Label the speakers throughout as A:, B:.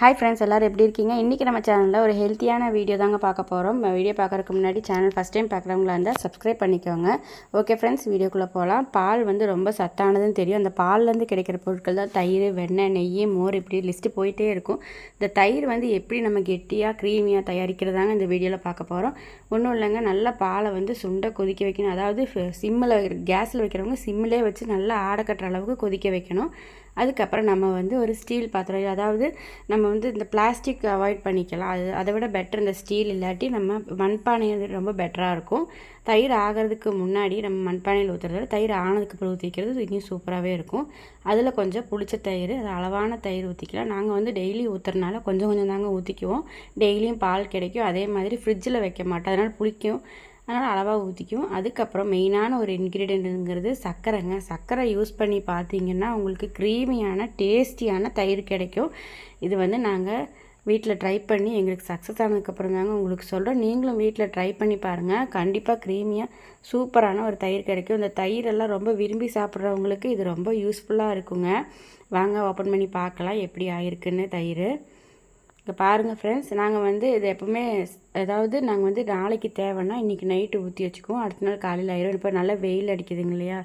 A: Hi friends எல்லோரும் எப்படி இருக்கீங்க? இன்றைக்கி நம்ம சேனலில் ஒரு ஹெல்த்தியான வீடியோ தாங்க பார்க்க போகிறோம் வீடியோ பார்க்குறதுக்கு முன்னாடி சேனல் ஃபஸ்ட் டைம் பார்க்குறவங்களா இருந்தால் சப்ஸ்கிரைப் பண்ணிக்கோங்க. ஓகே ஃப்ரெண்ட்ஸ் வீடியோக்குள்ளே போகலாம் பால் வந்து ரொம்ப சத்தானதுன்னு தெரியும். அந்த பால்லேருந்து கிடைக்கிற பொருட்கள் தான் தயிர் வெண்ணெய் நெய் மோர் இப்படி லிஸ்ட்டு போயிட்டே இருக்கும். இந்த தயிர் வந்து எப்படி நம்ம கெட்டியாக க்ரீமியாக தயாரிக்கிறதாங்க இந்த வீடியோவில் பார்க்க போகிறோம் ஒன்றும் இல்லைங்க நல்லா பாலை வந்து சுண்டை கொதிக்க வைக்கணும். அதாவது சிம்மில் கேஸில் வைக்கிறவங்க சிம்மிலே வச்சு நல்லா ஆடை கட்டுற அளவுக்கு கொதிக்க வைக்கணும். அதுக்கப்புறம் நம்ம வந்து ஒரு ஸ்டீல் பாத்திரம் அதாவது நம்ம வந்து இந்த பிளாஸ்டிக் அவாய்ட் பண்ணிக்கலாம். அது அதை விட பெட்டர் இந்த ஸ்டீல் இல்லாட்டி நம்ம மண்பானை ரொம்ப பெட்டராக இருக்கும். தயிர் ஆகிறதுக்கு முன்னாடி நம்ம மண்பானையில் ஊற்றுறத தயிர் ஆனதுக்கு அப்புறம் ஊற்றிக்கிறது இன்னும் சூப்பராகவே இருக்கும். அதில் கொஞ்சம் புளிச்ச தயிர் அது அளவான தயிர் ஊற்றிக்கலாம் நாங்கள் வந்து டெய்லி ஊற்றுறனால கொஞ்சம் கொஞ்சம் தாங்க ஊற்றிக்குவோம் டெய்லியும் பால் கிடைக்கும். அதே மாதிரி ஃப்ரிட்ஜில் வைக்க மாட்டோம். அதனால் புளிக்கும். அதனால் அளவாக ஊற்றிக்கும் அதுக்கப்புறம் மெயினான ஒரு இன்க்ரீடியண்ட்டுங்கிறது சர்க்கரைங்க சர்க்கரை யூஸ் பண்ணி பார்த்தீங்கன்னா உங்களுக்கு க்ரீமியான டேஸ்டியான தயிர் கிடைக்கும். இது வந்து நாங்கள் வீட்டில் ட்ரை பண்ணி எங்களுக்கு சக்ஸஸ் ஆனதுக்கப்புறம் தாங்க உங்களுக்கு சொல்கிறோம் நீங்களும் வீட்டில் ட்ரை பண்ணி பாருங்கள் கண்டிப்பாக க்ரீமியாக சூப்பரான ஒரு தயிர் கிடைக்கும். இந்த தயிரெல்லாம் ரொம்ப விரும்பி சாப்பிட்றவங்களுக்கு இது ரொம்ப யூஸ்ஃபுல்லாக இருக்குங்க. வாங்க ஓப்பன் பண்ணி பார்க்கலாம். எப்படி ஆயிருக்குன்னு தயிர். இப்போ பாருங்கள் ஃப்ரெண்ட்ஸ் நாங்கள் வந்து இது எப்போவுமே அதாவது நாங்கள் வந்து நாளைக்கு தேவைன்னா இன்றைக்கி நைட்டு ஊற்றி வச்சுக்குவோம். அடுத்த நாள் காலையில் ஆயிரும். இப்போ நல்லா வெயில் அடிக்குதுங்க இல்லையா?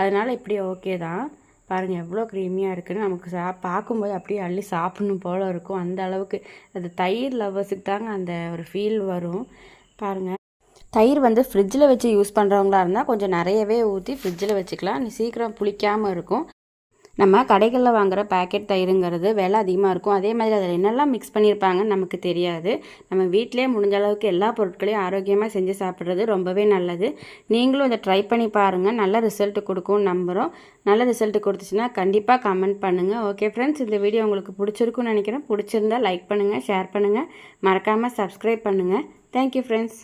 A: அதனால் இப்படி ஓகே தான். பாருங்கள் எவ்வளோ க்ரீமியாக இருக்குதுன்னு நமக்கு சா பார்க்கும்போது அப்படியே அள்ளி சாப்பிடணும் போல் இருக்கும். அந்த அளவுக்கு அது தயிர் லவ்வர்ஸுக்கு தாங்க அந்த ஒரு ஃபீல் வரும். பாருங்கள் தயிர் வந்து ஃப்ரிட்ஜில் வச்சு யூஸ் பண்ணுறவங்களா இருந்தால் கொஞ்சம் நிறையவே ஊற்றி ஃப்ரிட்ஜில் வச்சுக்கலாம். சீக்கிரம் புளிக்காமல் இருக்கும். நம்ம கடைகளில் வாங்குகிற பேக்கெட் தயிருங்கிறது விலை அதிகமாக இருக்கும். அதே மாதிரி அதில் என்னெல்லாம் மிக்ஸ் பண்ணியிருப்பாங்கன்னு நமக்கு தெரியாது. நம்ம வீட்டிலே முடிஞ்ச அளவுக்கு எல்லா பொருட்களையும் ஆரோக்கியமாக செஞ்சு சாப்பிட்றது ரொம்பவே நல்லது. நீங்களும் இதை ட்ரை பண்ணி பாருங்கள் நல்ல ரிசல்ட் கொடுக்கும் நம்புகிறோம் நல்ல ரிசல்ட் கொடுத்துச்சுன்னா கண்டிப்பாக கமெண்ட் பண்ணுங்கள் ஓகே ஃப்ரெண்ட்ஸ் இந்த வீடியோ உங்களுக்கு பிடிச்சிருக்குன்னு நினைக்கிறேன். பிடிச்சிருந்தா லைக் பண்ணுங்கள் ஷேர் பண்ணுங்கள் மறக்காமல் சப்ஸ்கிரைப் பண்ணுங்கள் தேங்க்யூ ஃப்ரெண்ட்ஸ்